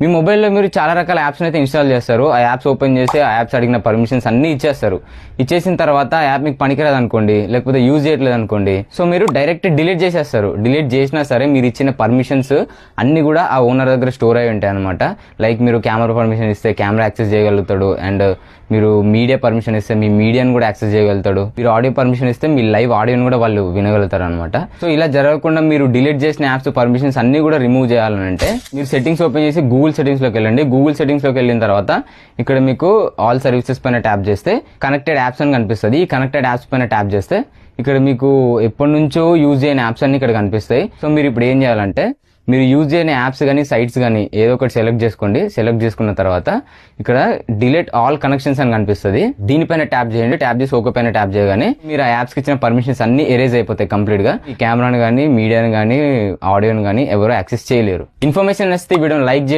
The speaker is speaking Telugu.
మీ మొబైల్లో మీరు చాలా రకాల యాప్స్ అయితే ఇన్స్టాల్ చేస్తారు. ఆ యాప్స్ ఓపెన్ చేసి ఆ యాప్స్ అడిగిన పర్మిషన్స్ అన్ని ఇచ్చేస్తారు. ఇచ్చేసిన తర్వాత ఆ యాప్ మీకు పనికిరాదు అనుకోండి లేకపోతే యూజ్ చేయట్లేదు అనుకోండి. సో మీరు డైరెక్ట్ డిలీట్ చేసేస్తారు. డిలీట్ చేసినా సరే మీరు ఇచ్చిన పర్మిషన్స్ అన్నీ కూడా ఆ ఓనర్ దగ్గర స్టోర్ అయి ఉంటాయి అనమాట లైక్ మీరు కెమెరా పర్మిషన్ ఇస్తే కెమెరా యాక్సెస్ చేయగలుగుతాడు అండ్ మీరు మీడియా పర్మిషన్ ఇస్తే మీ మీడియాని కూడా యాక్సెస్ చేయగలుగుతాడు. మీరు ఆడియో పర్మిషన్ ఇస్తే మీ లైవ్ ఆడియోని కూడా వాళ్ళు వినగలుగుతారు అనమాట సో ఇలా జరగకుండా మీరు డిలీట్ చేసిన యాప్స్ పర్మిషన్స్ అన్ని కూడా రిమూవ్ చేయాలంటే మీరు సెట్టింగ్స్ ఓపెన్ చేసి గూగుల్ గూగుల్ సెటింగ్స్లోకి వెళ్ళండి. గూగుల్ సెటింగ్స్లోకి వెళ్ళిన తర్వాత ఇక్కడ మీకు ఆల్ సర్వీసెస్ పైన ట్యాప్ చేస్తే కనెక్టెడ్ యాప్స్ అని కనిపిస్తుంది. ఈ కనెక్టెడ్ యాప్స్ పైన ట్యాప్ చేస్తే ఇక్కడ మీకు ఎప్పటి నుంచో యూజ్ చేయని యాప్స్ అన్ని ఇక్కడ కనిపిస్తాయి. సో మీరు ఇప్పుడు ఏం చేయాలంటే మీరు యూజ్ చేయని యాప్స్ కానీ సైట్స్ కానీ ఏదో ఒకటి సెలెక్ట్ చేసుకోండి. సెలెక్ట్ చేసుకున్న తర్వాత ఇక్కడ డిలీట్ ఆల్ కనెక్షన్స్ అని కనిపిస్తుంది. దీనిపైన ట్యాప్ చేయండి. ట్యాప్ చేసి ఓకే పైన ట్యాప్ చేయగానే మీరు ఆ యాప్స్కి ఇచ్చిన పర్మిషన్స్ అన్ని ఎరేజ్ అయిపోతాయి కంప్లీట్గా. ఈ కెమెరాను కానీ మీడియాను కానీ ఆడియోని కానీ ఎవరు యాక్సెస్ చేయలేరు. ఇన్ఫర్మేషన్ నచ్చితే ఈ వీడియోని లైక్ చేయండి.